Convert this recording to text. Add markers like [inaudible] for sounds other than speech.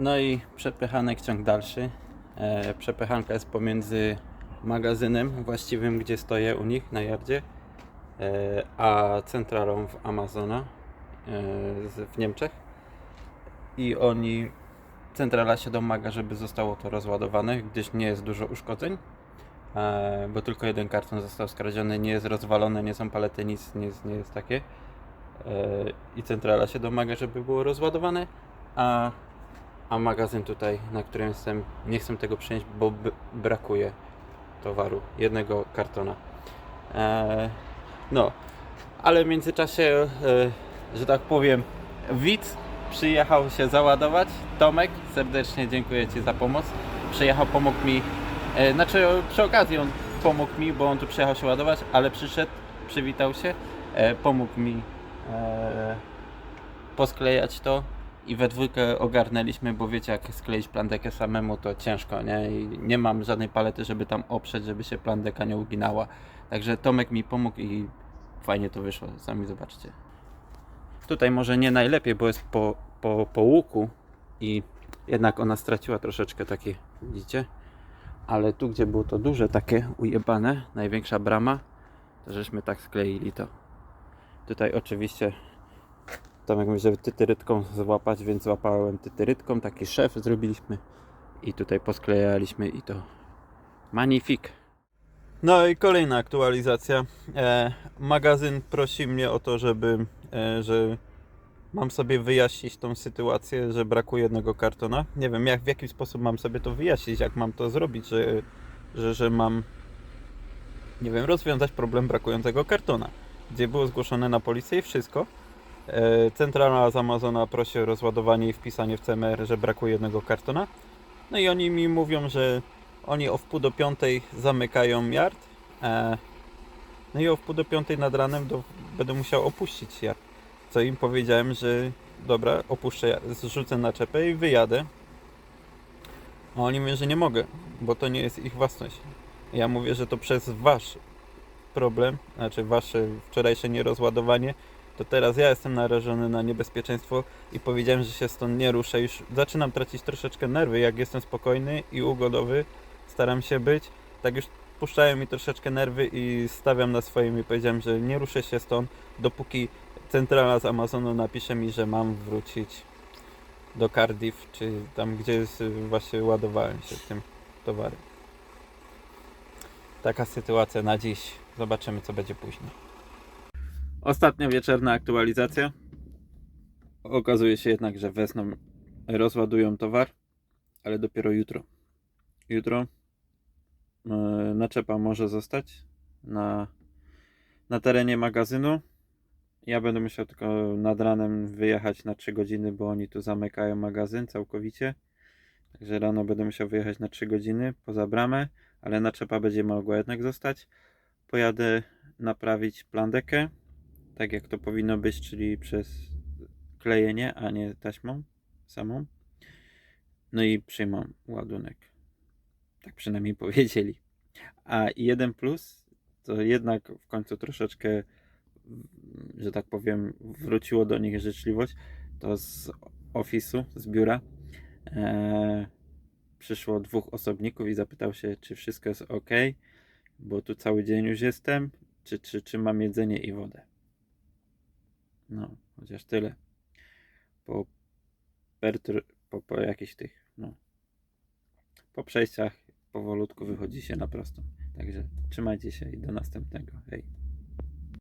No i przepychanek ciąg dalszy. E, przepychanka jest pomiędzy magazynem właściwym, gdzie stoję u nich na jardzie, e, a centralą w Amazona e, z, w Niemczech. I oni, centrala się domaga, żeby zostało to rozładowane, gdyż nie jest dużo uszkodzeń. E, bo tylko jeden karton został skradziony, nie jest rozwalony, nie są palety, nic nie jest, nie jest takie. E, I centrala się domaga, żeby było rozładowane, a, a magazyn tutaj, na którym jestem, nie chcę tego przyjąć, bo brakuje towaru, jednego kartona. E, no, ale w międzyczasie, e, że tak powiem, widz przyjechał się załadować. Tomek, serdecznie dziękuję Ci za pomoc. Przyjechał, pomógł mi, e, znaczy przy okazji on pomógł mi, bo on tu przyjechał się ładować, ale przyszedł, przywitał się, e, pomógł mi e, posklejać to i we dwójkę ogarnęliśmy, bo wiecie jak skleić plandekę samemu to ciężko, nie? I nie mam żadnej palety, żeby tam oprzeć, żeby się plandeka nie uginała. Także Tomek mi pomógł i fajnie to wyszło, sami zobaczcie. Tutaj może nie najlepiej, bo jest po, po, po łuku i jednak ona straciła troszeczkę takie, widzicie? Ale tu, gdzie było to duże, takie ujebane, największa brama, to żeśmy tak skleili to. Tutaj oczywiście Tomek mówi, żeby tytyrytką złapać, więc złapałem tytyrytką, taki szef zrobiliśmy i tutaj posklejaliśmy i to magnifik. No i kolejna aktualizacja. E, magazyn prosi mnie o to, żeby, e, że mam sobie wyjaśnić tą sytuację, że brakuje jednego kartona. Nie wiem, jak, w jaki sposób mam sobie to wyjaśnić, jak mam to zrobić, że, że, że mam, nie wiem, rozwiązać problem brakującego kartona. Gdzie było zgłoszone na policję i wszystko. E, Centrala z Amazona prosi o rozładowanie i wpisanie w CMR, że brakuje jednego kartona. No i oni mi mówią, że oni o wpół do piątej zamykają yard. E, no i o wpół do piątej nad ranem do, będę musiał opuścić yard. Co im powiedziałem, że dobra, opuszczę, zrzucę naczepę i wyjadę. A oni mówią, że nie mogę, bo to nie jest ich własność. Ja mówię, że to przez wasz problem, znaczy wasze wczorajsze nierozładowanie, to teraz ja jestem narażony na niebezpieczeństwo i powiedziałem, że się stąd nie ruszę. Już zaczynam tracić troszeczkę nerwy, jak jestem spokojny i ugodowy, staram się być. Tak już puszczają mi troszeczkę nerwy i stawiam na swoim i powiedziałem, że nie ruszę się stąd, dopóki centrala z Amazonu napisze mi, że mam wrócić do Cardiff, czy tam, gdzie jest, właśnie ładowałem się tym towarem. Taka sytuacja na dziś. Zobaczymy, co będzie później. Ostatnia wieczorna aktualizacja. Okazuje się jednak, że wesną rozładują towar, ale dopiero jutro. Jutro e, naczepa może zostać na, na terenie magazynu. Ja będę musiał tylko nad ranem wyjechać na 3 godziny, bo oni tu zamykają magazyn całkowicie. Także rano będę musiał wyjechać na 3 godziny poza bramę, ale naczepa będzie mogła jednak zostać. Pojadę naprawić plandekę tak jak to powinno być, czyli przez klejenie, a nie taśmą samą. No i przyjmą ładunek. Tak przynajmniej [laughs] powiedzieli. A jeden plus to jednak w końcu troszeczkę, że tak powiem, wróciło do nich życzliwość. To z ofisu, z biura e, przyszło dwóch osobników i zapytał się, czy wszystko jest ok, bo tu cały dzień już jestem, czy, czy, czy mam jedzenie i wodę. No, chociaż tyle. Po, pertr, po, po jakichś tych, no, po przejściach powolutku wychodzi się na prostą. Także trzymajcie się i do następnego. Hej.